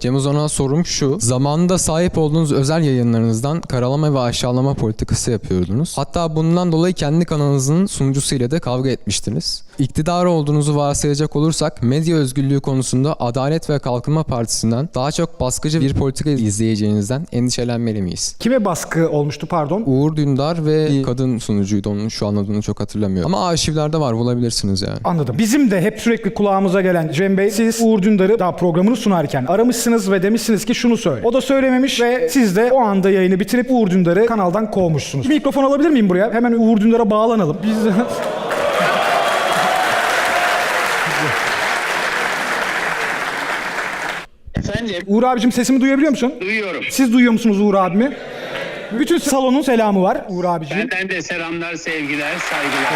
Cem Uzan'a sorum şu. Zamanında sahip olduğunuz özel yayınlarınızdan karalama ve aşağılama politikası yapıyordunuz. Hatta bundan dolayı kendi kanalınızın sunucusuyla da kavga etmiştiniz. İktidar olduğunuzu varsayacak olursak medya özgürlüğü konusunda Adalet ve Kalkınma Partisi'nden daha çok baskıcı bir politika izleyeceğinizden endişelenmeli miyiz? Kime baskı olmuştu pardon? Uğur Dündar ve bir kadın sunucuydu. Onun şu an adını çok hatırlamıyorum. Ama arşivlerde var bulabilirsiniz yani. Anladım. Bizim de hep sürekli kulağımıza gelen Cem Bey siz Uğur Dündar'ı daha programını sunarken aramışsınız ve demişsiniz ki şunu söyle. O da söylememiş ve siz de o anda yayını bitirip Uğur Dündar'ı kanaldan kovmuşsunuz. Bir mikrofon alabilir miyim buraya? Hemen Uğur Dündar'a bağlanalım. Biz Efendim Uğur abicim sesimi duyabiliyor musun? duyuyorum. Siz duyuyor musunuz Uğur abimi? Bütün salonun selamı var Uğur abicim. Benden de selamlar, sevgiler, saygılar.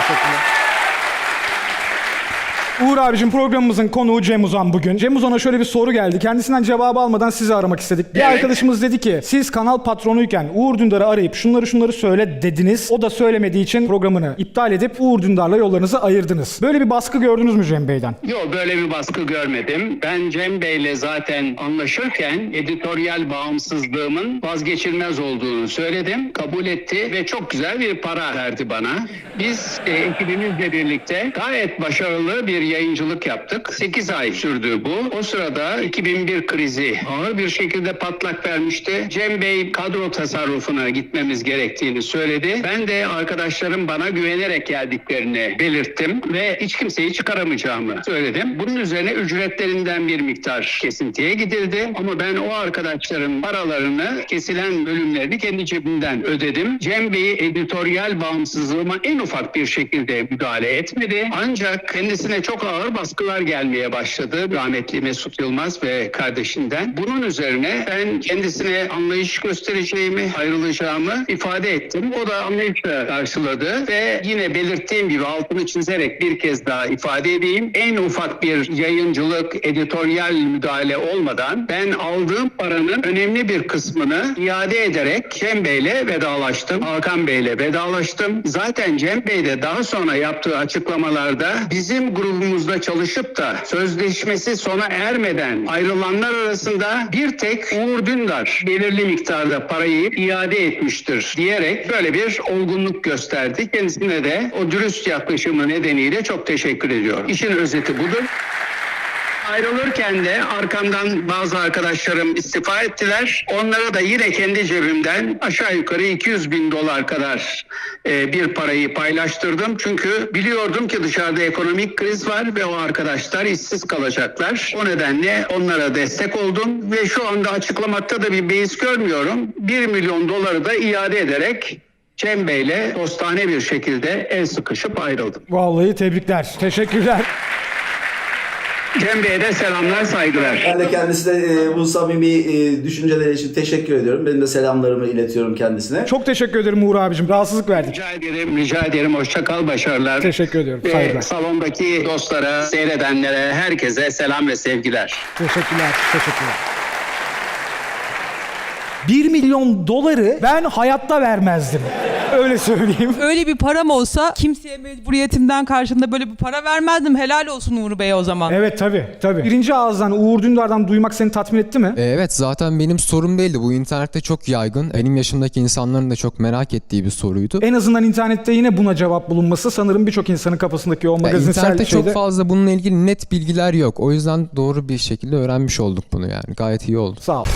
Uğur abicim programımızın konuğu Cem Uzan bugün. Cem Uzan'a şöyle bir soru geldi. Kendisinden cevabı almadan sizi aramak istedik. Bir arkadaşımız dedi ki siz kanal patronuyken Uğur Dündar'ı arayıp şunları şunları söyle dediniz. O da söylemediği için programını iptal edip Uğur Dündar'la yollarınızı ayırdınız. Böyle bir baskı gördünüz mü Cem Bey'den? Yok böyle bir baskı görmedim. Ben Cem Bey'le zaten anlaşırken editoryal bağımsızlığımın vazgeçilmez olduğunu söyledim. Kabul etti ve çok güzel bir para verdi bana. Biz e, ekibimizle birlikte gayet başarılı bir yayıncılık yaptık. 8 ay sürdü bu. O sırada 2001 krizi ağır bir şekilde patlak vermişti. Cem Bey kadro tasarrufuna gitmemiz gerektiğini söyledi. Ben de arkadaşlarım bana güvenerek geldiklerini belirttim ve hiç kimseyi çıkaramayacağımı söyledim. Bunun üzerine ücretlerinden bir miktar kesintiye gidildi. Ama ben o arkadaşların paralarını kesilen bölümlerini kendi cebimden ödedim. Cem Bey editoryal bağımsızlığıma en ufak bir şekilde müdahale etmedi. Ancak kendisine çok ağır baskılar gelmeye başladı. Rahmetli Mesut Yılmaz ve kardeşinden. Bunun üzerine ben kendisine anlayış göstereceğimi, ayrılacağımı ifade ettim. O da anlayışla karşıladı ve yine belirttiğim gibi altını çizerek bir kez daha ifade edeyim. En ufak bir yayıncılık, editoryal müdahale olmadan ben aldığım paranın önemli bir kısmını iade ederek Cem Bey'le vedalaştım. Hakan Bey'le vedalaştım. Zaten Cem Bey de daha sonra yaptığı açıklamalarda bizim grubumuzda çalışıp da sözleşmesi sona ermeden ayrılanlar arasında bir tek Uğur Dündar belirli miktarda parayı iade etmiştir diyerek böyle bir olgunluk gösterdi. Kendisine de o dürüst yaklaşımı nedeniyle çok teşekkür ediyorum. İşin özeti budur. Ayrılırken de arkamdan bazı arkadaşlarım istifa ettiler. Onlara da yine kendi cebimden aşağı yukarı 200 bin dolar kadar e, bir parayı paylaştırdım. Çünkü biliyordum ki dışarıda ekonomik kriz var ve o arkadaşlar işsiz kalacaklar. O nedenle onlara destek oldum ve şu anda açıklamakta da bir beis görmüyorum. 1 milyon doları da iade ederek Cem Bey'le dostane bir şekilde el sıkışıp ayrıldım. Vallahi tebrikler. Teşekkürler. Cem Bey'e de selamlar, saygılar. Ben de kendisine e, bu samimi e, düşünceleri için teşekkür ediyorum. Benim de selamlarımı iletiyorum kendisine. Çok teşekkür ederim Uğur abicim. Rahatsızlık verdik. Rica ederim, rica ederim. Hoşça kal, başarılar. Teşekkür ediyorum. Ve Saygılar. salondaki dostlara, seyredenlere, herkese selam ve sevgiler. Teşekkürler. Teşekkürler. 1 milyon doları ben hayatta vermezdim. Öyle söyleyeyim. Öyle bir param olsa kimseye mecburiyetimden karşında böyle bir para vermezdim. Helal olsun Uğur Bey'e o zaman. Evet tabii tabii. Birinci ağızdan Uğur Dündar'dan duymak seni tatmin etti mi? E, Evet zaten benim sorum değildi. Bu internette çok yaygın. Benim yaşımdaki insanların da çok merak ettiği bir soruydu. En azından internette yine buna cevap bulunması sanırım birçok insanın kafasındaki o Ya magazinsel internette şeyde. çok fazla bununla ilgili net bilgiler yok. O yüzden doğru bir şekilde öğrenmiş olduk bunu yani. Gayet iyi oldu. Sağ ol.